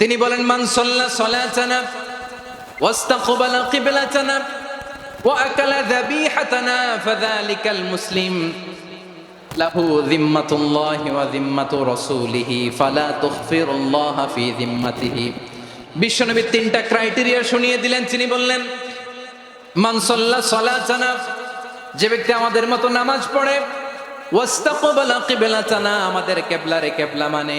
তিনি বলেন, মান সাল্লা সালাতানা, ওয়াস্তাকবালা কিবলাতানা, ওয়া আকালা যাবিহাতানা, ফাযালিকাল মুসলিম। লাহু যিম্মাতুল্লাহি ওয়া যিম্মাতু রাসূলিহি, ফালা তুখফিরুল্লাহ ফি যিম্মাতিহি। বিশ্বনবী তিনটা ক্রাইটেরিয়া শুনিয়ে দিলেন। তিনি বললেন, মান সাল্লা সালাতানা, যে ব্যক্তি আমাদের মতো নামাজ পড়ে, ওয়াস্তাকবালা কিবলাতানা, আমাদের কেবলারে কেবলা মানে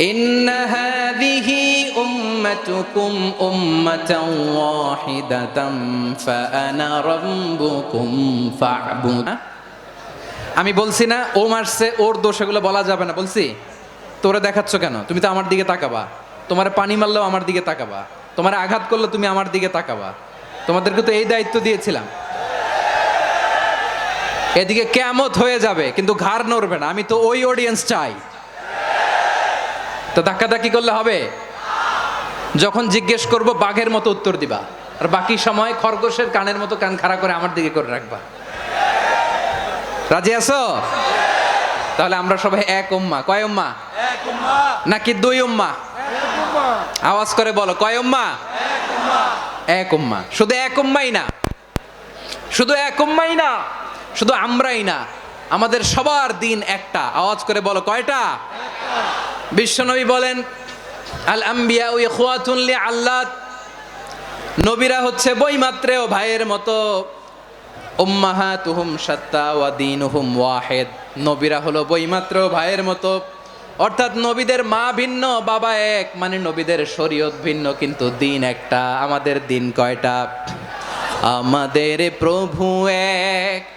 إن هذه أمتكم أمة واحدة فأنا ربكم فاعبد আমি বলছি না ও মারছে ওর দোষ এগুলো বলা যাবে না বলছি তোরে দেখাচ্ছ কেন তুমি তো আমার দিকে তাকাবা তোমার পানি মারলেও আমার দিকে তাকাবা তোমার আঘাত করলে তুমি আমার দিকে তাকাবা তোমাদেরকে তো এই দায়িত্ব দিয়েছিলাম এদিকে কেমত হয়ে যাবে কিন্তু ঘাড় নড়বে না আমি তো ওই অডিয়েন্স চাই তো ধাক্কাধাক্কি করলে হবে? যখন জিজ্ঞেস করব, বাঘের মতো উত্তর দিবা। আর বাকি সময় খরগোশের কানের মতো কান খাড়া করে আমার দিকে করে রাখবা। রাজি আছো? তাহলে আমরা সবাই এক উম্মা। কয় উম্মা? নাকি দুই উম্মা? আওয়াজ করে বলো, কয় উম্মা? এক উম্মা। শুধু এক উম্মাই না। শুধু এক উম্মাই না, শুধু আমরাই না। আমাদের সবার দিন একটা। আওয়াজ করে বলো, কয়টা? বিশ্বনবী বলেন, আল আম্বিয়া খোয়াতুল্লি আল্লাহ নবীরা হচ্ছে বইমাত্রেও ভাইয়ের মতো। উম্মাহা তুহুম সত্তা ওয়া দিন হুম ওয়াহেদ। নবীরা হলো বইমাত্র ভাইয়ের মতো। অর্থাৎ নবীদের মা ভিন্ন, বাবা এক মানে নবীদের শরীয়ত ভিন্ন, কিন্তু দিন একটা, আমাদের দিন কয়টা? আমাদের প্রভু এক।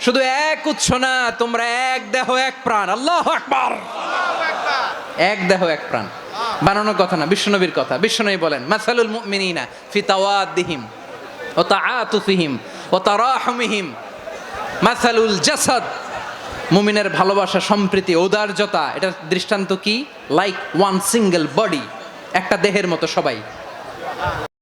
শুধু এক উৎস না, তোমরা এক দেহ, এক প্রাণ। আল্লাহ আকবার। এক দেহ, এক প্রাণ। বানানোর কথা না, বিশ্বনবীর কথা। বিশ্বনবী বলেন, মাসালুল মুমিনিনা ফি তাওয়াদ্দিহিম ও তাআতুফিহিম ও তারাহুমিহিম। মাসালুল জাসাদ। মুমিনের ভালোবাসা, সম্প্রীতি, ঔদার্যতা এটার দৃষ্টান্ত কি? লাইক ওয়ান সিঙ্গেল বডি একটা দেহের মতো সবাই।